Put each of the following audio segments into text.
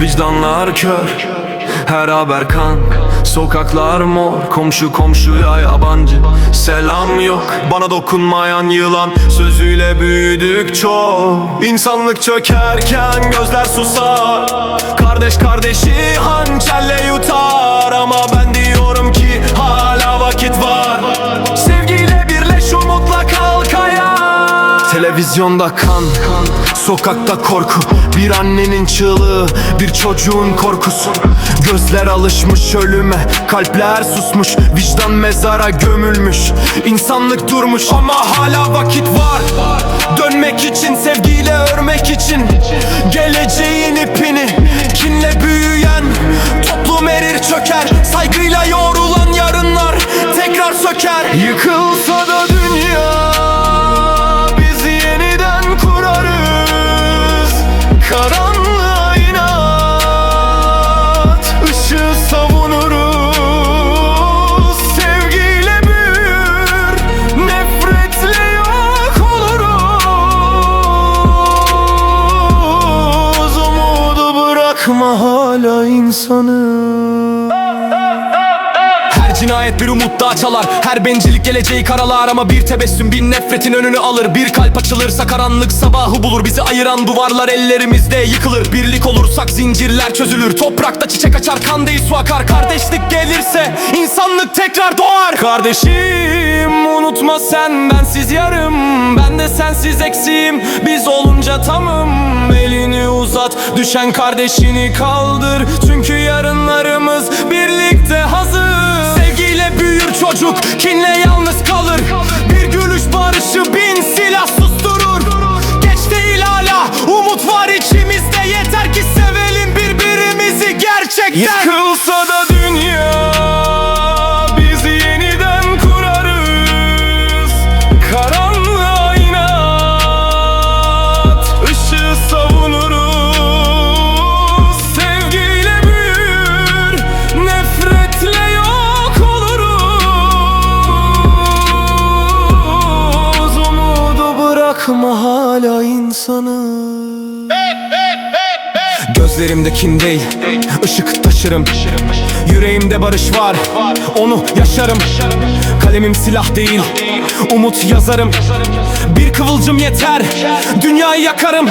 vicdanlar kör Her haber kan. Sokaklar mor Komşu komşuya yabancı. Selam yok Bana dokunmayan yılan. Sözüyle büyüdük çok. İnsanlık çökerken gözler susar. Kardeş kardeşi hançerle yutar Televizyonda kan, sokakta korku. Bir annenin çığlığı, bir çocuğun korkusu. Gözler alışmış ölüme, kalpler susmuş. Vicdan mezara gömülmüş, insanlık durmuş Ama hala vakit var. Dönmek için, sevgiyle örmek için. Geleceğin ipini, kinle büyüyen Toplum erir çöker, saygıyla yoğrulan yarınlar Tekrar söker. Yıkılsa hala insanı. Her cinayet bir umut daha çalar. Her bencillik geleceği karalar Ama bir tebessüm bir nefretin önünü alır. Bir kalp açılırsa karanlık sabahı bulur. Bizi ayıran duvarlar ellerimizde yıkılır. Birlik olursak zincirler çözülür. Toprakta çiçek açar kan değil su akar. Kardeşlik gelirse insanlık tekrar doğar. Kardeşim unutma sen. Bensiz yarım de sensiz eksiğim. Biz olunca tamım Elini uzat. Düşen kardeşini kaldır. Çünkü yarınlarımız birlikte hazır. Sevgiyle büyür çocuk kinle yalnız kalır. Bir gülüş barışı bin silah susturur. Geç değil hala umut var içimizde. Yeter ki sevelim birbirimizi gerçekten. Yıkılsa da dünya biz yeniden kurarız. Karanlığa insanı. Gözlerimde kin değil ışık taşırım. Yüreğimde barış var Onu yaşarım. Kalemim silah değil Umut yazarım. Bir kıvılcım yeter Dünyayı yakarım.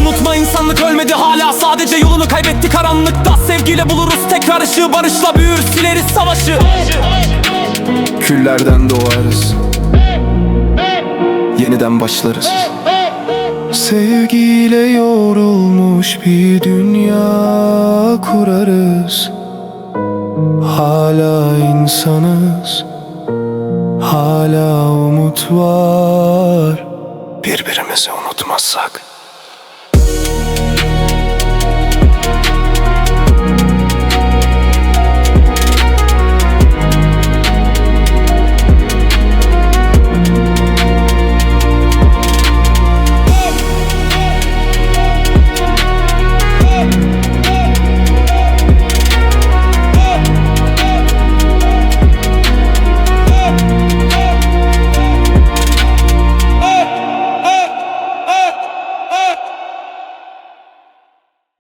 Unutma insanlık ölmedi hala Sadece yolunu kaybetti karanlıkta Sevgiyle buluruz tekrar ışığı Barışla büyür sileriz savaşı. Küllerden doğarız. Yeniden başlarız Sevgiyle yoğrulmuş bir dünya kurarız. Hala insanız Hala umut var. Birbirimizi unutmazsak